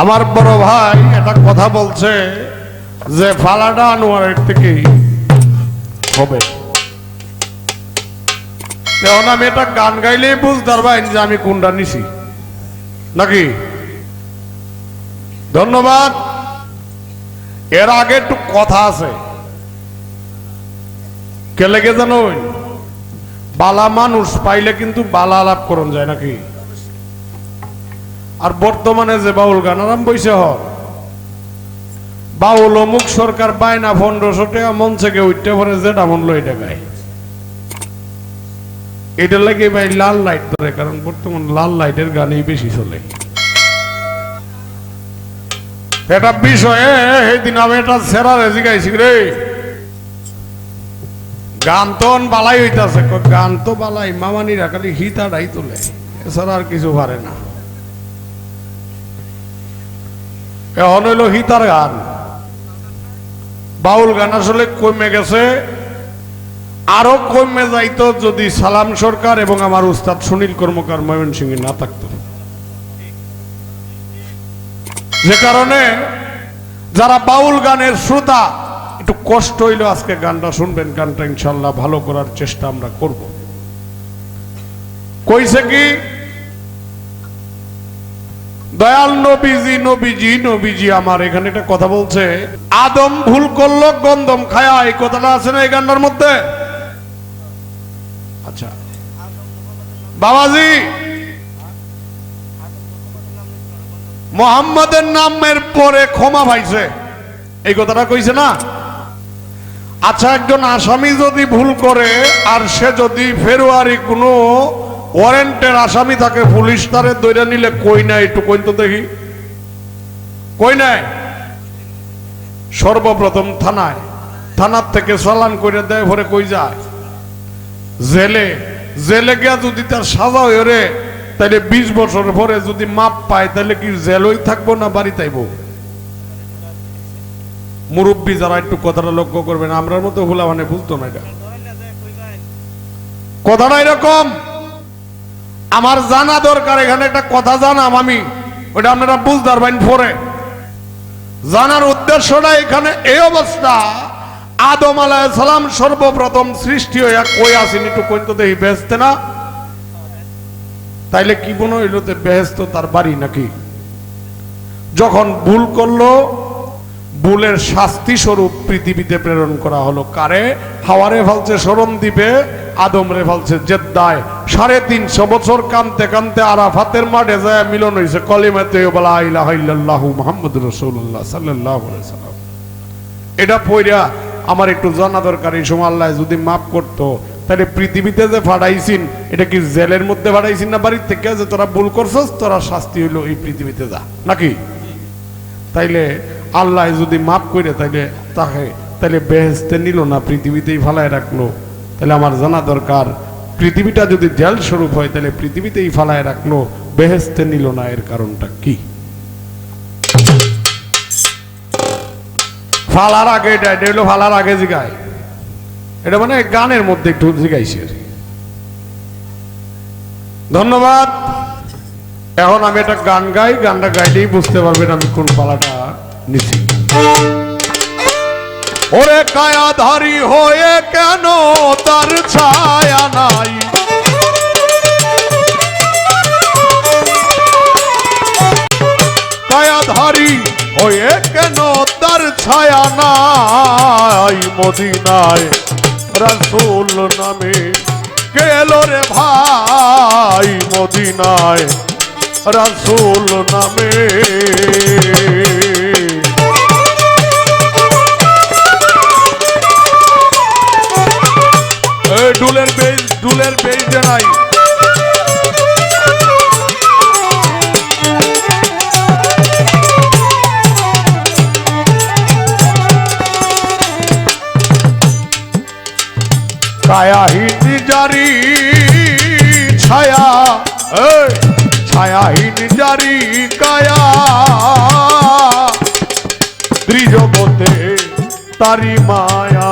আমার বড় ভাই এটা কথা বলছে যে ফালাটা আনোয়ারের থেকেই হবে। এখন আমি এটা গান গাইলেই বুঝতে পারবেন যে আমি কোনটা নিছি। নাকি? ধন্যবাদ। এর আগে একটু কথা আছে। কে লেগে জানো বালা মানুষ পাইলে কিন্তু বালা আলাপ করন যায় নাকি? আর বর্তমানে যে বাউল গান, আরাম বইছে হ বাউল অমুক সরকার বায়না পনেরোশো টাকা মন থেকে উঠতে পারে, যেটা মন লই টাকায় এটা লাগে ভাই লাল লাইট ধরে, কারণ বর্তমান লাল লাইটের গানই বেশি চলে। এটা বিষয়ে সেদিন আমি এটা সেরা রেজি গাইছি রে। গান তো বালাই হইতাছে গান তো বালাই, মামানিরা খালি হিতাটাই তোলে। এছাড়া আর কিছু পারে না। এখন হইল হিতার গান। বাউল গান আসলে কমে গেছে, আরও কমে যাইতো যদি সালাম সরকার এবং আমার উস্তাদ সুনীল কর্মকার ময়মনসিংহে না থাকতো। যে কারণে যারা বাউল গানের শ্রোতা, একটু কষ্ট হইল আজকে গানটা শুনবেন, গানটা ইনশাল্লাহ ভালো করার চেষ্টা আমরা করব। কইছে কি দয়াল নবীজি নবীজি নবীজি আমার এখানে একটা কথা বলছে। আদম ভুল করল, গন্ধম খায়া, এই কথাটা আছে না এই গানটার মধ্যে? আচ্ছা। বাবাজি, মোহাম্মদের নামের পরে ক্ষমা পাইছে। এই কথাটা কইছে না? আচ্ছা একজন আসামি যদি ভুল করে, আর সে যদি ফেব্রুয়ারি কোনো ওয়ারেন্টের আসামি থাকে, পুলিশ তারে দৈরা নিলে কই নাই একটু কই তো দেখি। কই নাই? সর্বপ্রথম থানায়। থানার থেকে চালান করে দেয়, ভরে কই যায়? জেলে। জেলে গিয়া যদি তার সাজা হয়ে রে তাহলে বিশ বছর পরে যদি মাপ পায় তাহলে কি জেলই থাকব না বাড়ি তাইব মুরব্বী যারা একটু কথাটা লক্ষ্য করবেন, আমরার মতো হুলা মানে বুঝতো না এটা। কথাটা এরকম? আমার জানা দরকার, এখানে একটা কথা জানাম আমি। ওটা আপনারা বুঝতে পারবেন পরে। জানার উদ্দেশ্যটা এখানে এই অবস্থা। আদম সালাম সর্বপ্রথম সৃষ্টি হইয়া কই আসেন, একটু কই তো দেখি বেহেস্তে না? তাইলে কি মনে হইল বেহেস্ত তার বাড়ি নাকি? যখন ভুল করল ভুলের শাস্তি স্বরূপ পৃথিবীতে প্রেরণ করা হলো কারে? হাওয়ারে ফালছে স্মরণ দিবে আদম রে ফালছে জেদ্দায়। সাড়ে তিনশো বছর কানতে কানতে আরাফাতের মাঠে যায়, মিলন হয়েছে কলিমাতে মুহাম্মদ রাসূলুল্লাহ সাল্লাল্লাহু সাল্লাম। এটা পইরা আমার একটু জানা দরকার, এই সময় আল্লাহ যদি মাফ করতো, তাহলে পৃথিবীতে যে ফাটাইছিন, এটা কি জেলের মধ্যে ফাটাইছিন না বাড়ির থেকে যে তোরা ভুল করছস, তোরা শাস্তি হইল এই পৃথিবীতে যা, নাকি? তাইলে আল্লাহ যদি মাফ করে তাইলে তাকে, তাইলে বেহেস্তে নিল না, পৃথিবীতেই ফালায় রাখল। তাহলে আমার জানা দরকার, পৃথিবীটা যদি জেল স্বরূপ হয় তাহলে পৃথিবীতেই ফালায় রাখল বেহেস্তে নিল না, এর কারণটা কি? ফালার আগে এটা এটা হলো ফালার আগে জিগায়। এটা মানে গানের মধ্যে একটু জিগাইছে আর ধন্যবাদ। এখন আমি একটা গান গাই, গানটা গাইলেই বুঝতে পারবেন আমি কোন পালাটা নিছি। ওরে কায়াধারী হয়ে কেন তার ছায়া নাই? কায়াধারী হয়ে কেন তার ছায়া নাই মদিনায়? রাসূল নামে গেল রে ভাই মদিনায়। রাসূল নামে। ডুলের বেজ ডুলের বেজ জানাই ছায়াহীন তারি মায়া।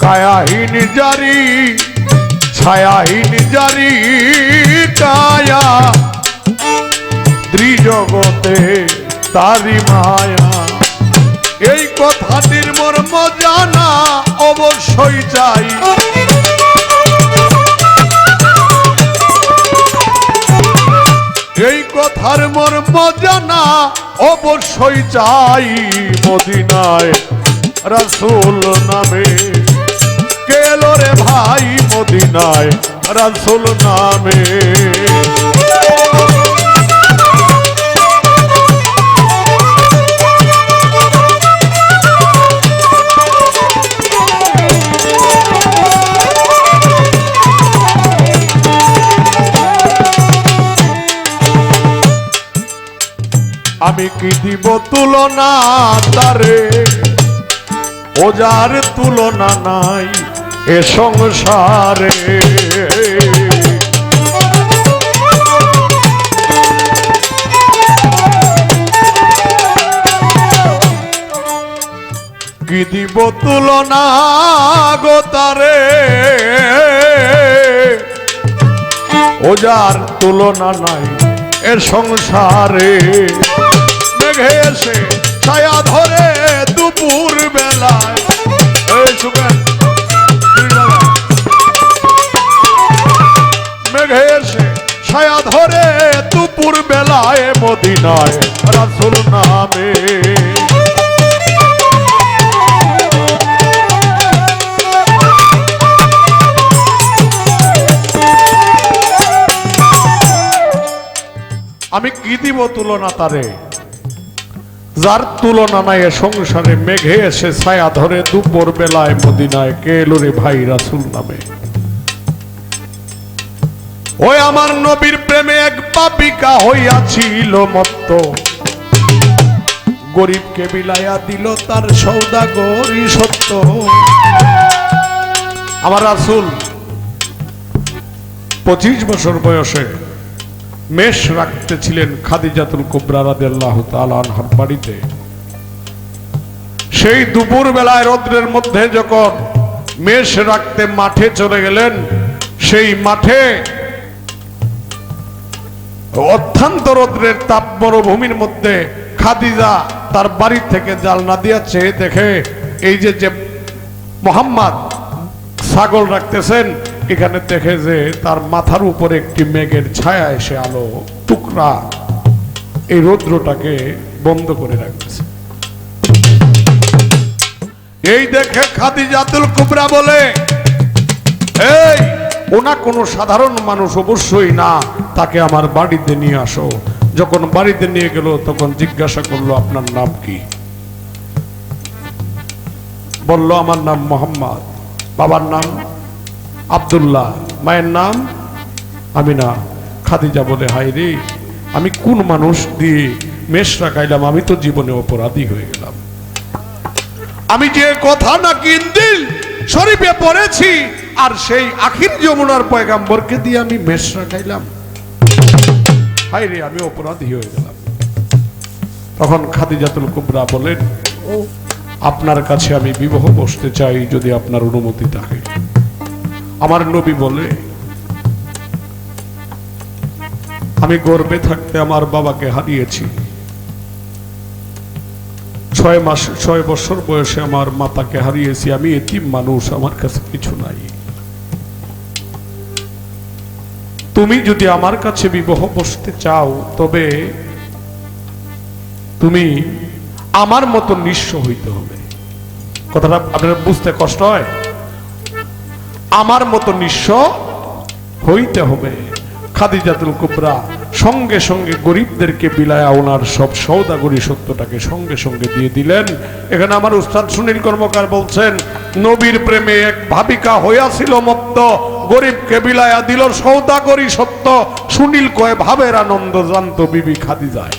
ছায়াহীন জারি ছায়াহীন জারি, কায়া। ত্রিজগতে তারি মায়া। এই কথাটির মর্ম জানা অবশ্যই চাই। এই কথার মর্ম জানা, অবশ্যই চাই মদিনায়। রসুল নামে। কেলো রে ভাই মদিনায়? রসুল নামে। আমি কি দিব তুলনা তারে? ওজার তুলনা নাই এ সংসারে। কি দিব তুলনা গো তারে? ও যার তুলনা নাই এ সংসারে। এসে ছায়া ধরে দুপুর বেলায়। মেঘে এসে ছায়া ধরে দুপুর বেলায় মদিনায়, রাসুল নামে। আমি কি দিব তুলনা তারে? যার তুলনা নাই সংসারে মেঘে এসে ছায়া ধরে দুপুর বেলায় মদিনায় কে ভাই রাসুল নামে। ওই আমার নবীর প্রেমে এক পাপিকা হইয়াছিল মত্ত। গরিবকে বিলাইয়া দিল তার সৌদাগরি সত্য। আমার রাসুল, পঁচিশ বছর বয়সে মেষ রাখতেছিলেন খাদিজাতুল কুবরা বাড়িতে। সেই দুপুর বেলায় রৌদ্রের মধ্যে যখন মেষ রাখতে মাঠে চলে গেলেন, সেই মাঠে অত্যন্ত রৌদ্রের তাপ মরুভূমির মধ্যে খাদিজা তার বাড়ি থেকে জালনা দিয়া চেয়ে দেখে, এই যে যে মোহাম্মদ ছাগল রাখতেছেন এখানে দেখে যে তার মাথার উপরে একটি মেঘের ছায়া এসে আলো, টুকরা এই রৌদ্রটাকে বন্ধ করে রাখতেছে এই দেখে খাদিজাতুল কুবরা বলে, এই, ওনা কোনো সাধারণ মানুষ অবশ্যই না, তাকে আমার বাড়িতে নিয়ে আসো। যখন বাড়িতে নিয়ে গেল, তখন জিজ্ঞাসা করল, আপনার নাম কি? বলল, আমার নাম মোহাম্মদ। বাবার নাম? আব্দুল্লাহ, মায়ের নাম? আমিনা, খাদিজা বলে হাই রে, আমি কোন মানুষ দিয়ে মেষ রাখাইলাম? আমি তো জীবনে অপরাধী হয়ে গেলাম। আমি যে কথা না কিন্দিল শরীফে পড়েছি, আর সেই আখির যমুনার পয়গাম্বরকে দিয়ে আমি মেষ রাখাইলাম। হাই রে, আমি অপরাধী হয়ে গেলাম। তখন খাদিজাতুল কুবরা বলেন, ও, আপনার কাছে আমি বিবাহ বসতে চাই যদি আপনার অনুমতি থাকে। আমার নবী বলে, আমি গর্বে থাকতে আমার বাবাকে হারিয়েছি। ছয় মাস, ছয় বছর বয়সে আমার মাতাকে হারিয়েছি। আমি এতিম মানুষ, আমার কাছে কিছু নাই। তুমি যদি আমার কাছে বিবাহ বসতে চাও, তবে তুমি আমার মতো নিঃস্ব হইতে হবে। কথাটা আপনার বুঝতে কষ্ট হয়? আমার মতো নিঃস্ব হইতে হবে। খাদিজাতুল কুবরা সঙ্গে সঙ্গে গরিবদেরকে বিলায়া ওনার সব সৌদাগরি সত্যটাকে সঙ্গে সঙ্গে দিয়ে দিলেন। এখানে আমার উস্তাদ সুনীল কর্মকার বলছেন, নবীর প্রেমে এক ভাবিকা হইয়াছিল মত্ত, গরিবকে বিলায়া দিল সৌদাগরি সত্য। সুনীল কয়ে, ভাবের আনন্দ জানত বিবি খাদিজায়।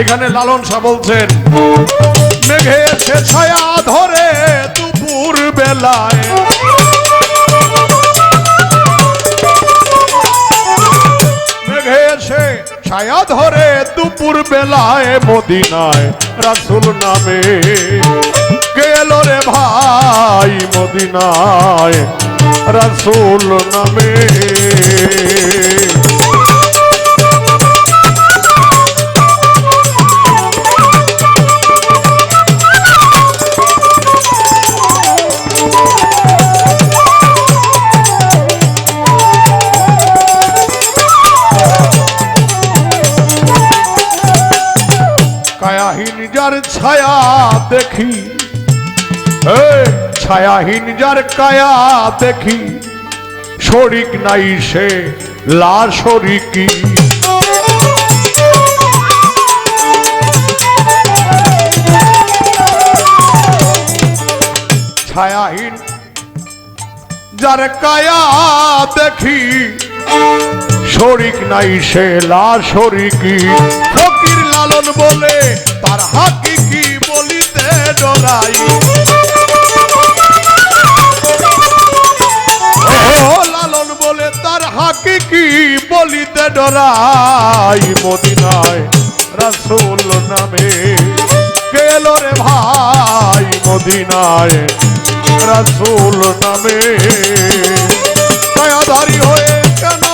এখানে লালন শাহ বলছেন, মেঘে ছায়া ধরে দুপুর বেলায়। ছায়া ধরে দুপুর বেলায় মদিনায় রাসুল নামে। গেল রে ভাই মদিনায় রাসুল নামে। কায়াহীন যার ছায়া দেখি। ছায়াহীন যার কায়া দেখি। শরিক নাই সে লা শরিকি ছায়াহীন যার কায়া দেখি। শরিক নাই সে লা শরিকি। ফকির লালন বলে, তার হাকিকি বলিতে ডরাই? লালন বলে, তার হাকিকি বলিতে ডরাই? মদিনায় রাসূল নামে গেল রে ভাই, মদিনায় রাসূল নামে। ছায়াধারী হয়ে কেন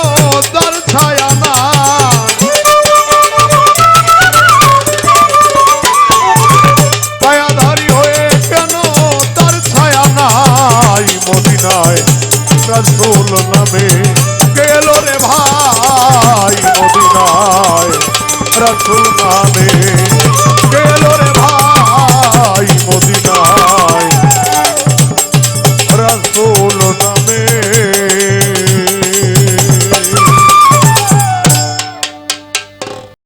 রাসূল নামে গেল রে ভাই। মদিনায় রসুল নামে